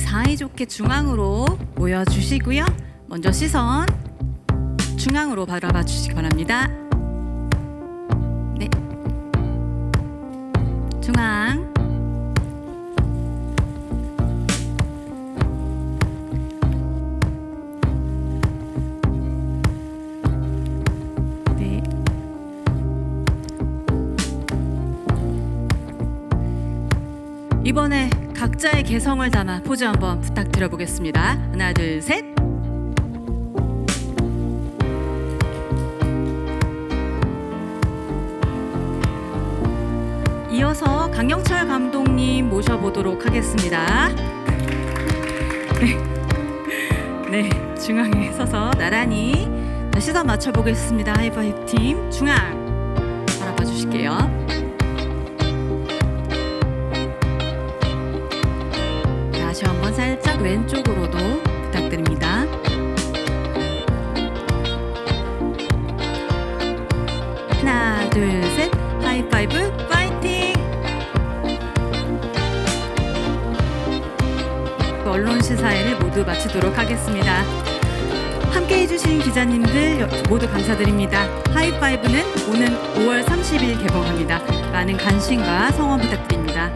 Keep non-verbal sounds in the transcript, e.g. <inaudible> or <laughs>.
사이좋게 중앙으로 모여주시고요. 먼저 시선 중앙으로 바라봐 주시기 바랍니다. 네. 중앙. 네. 이번에 각자의 개성을 담아 포즈 한번 부탁드려 보겠습니다. 하나, 둘, 셋. 이어서 강영철 감독님 모셔보도록 하겠습니다. 네, <laughs> 네 중앙에 서서 나란히 자, 시선 맞춰보겠습니다. 하이파이브 팀 중앙 바라봐 주실게요. 왼쪽으로도 부탁드립니다. 하나, 둘, 셋. 하이파이브 파이팅! 언론 시사회를 모두 마치도록 하겠습니다. 함께 해주신 기자님들 모두 감사드립니다. 하이파이브는 오는 5월 30일 개봉합니다. 많은 관심과 성원 부탁드립니다.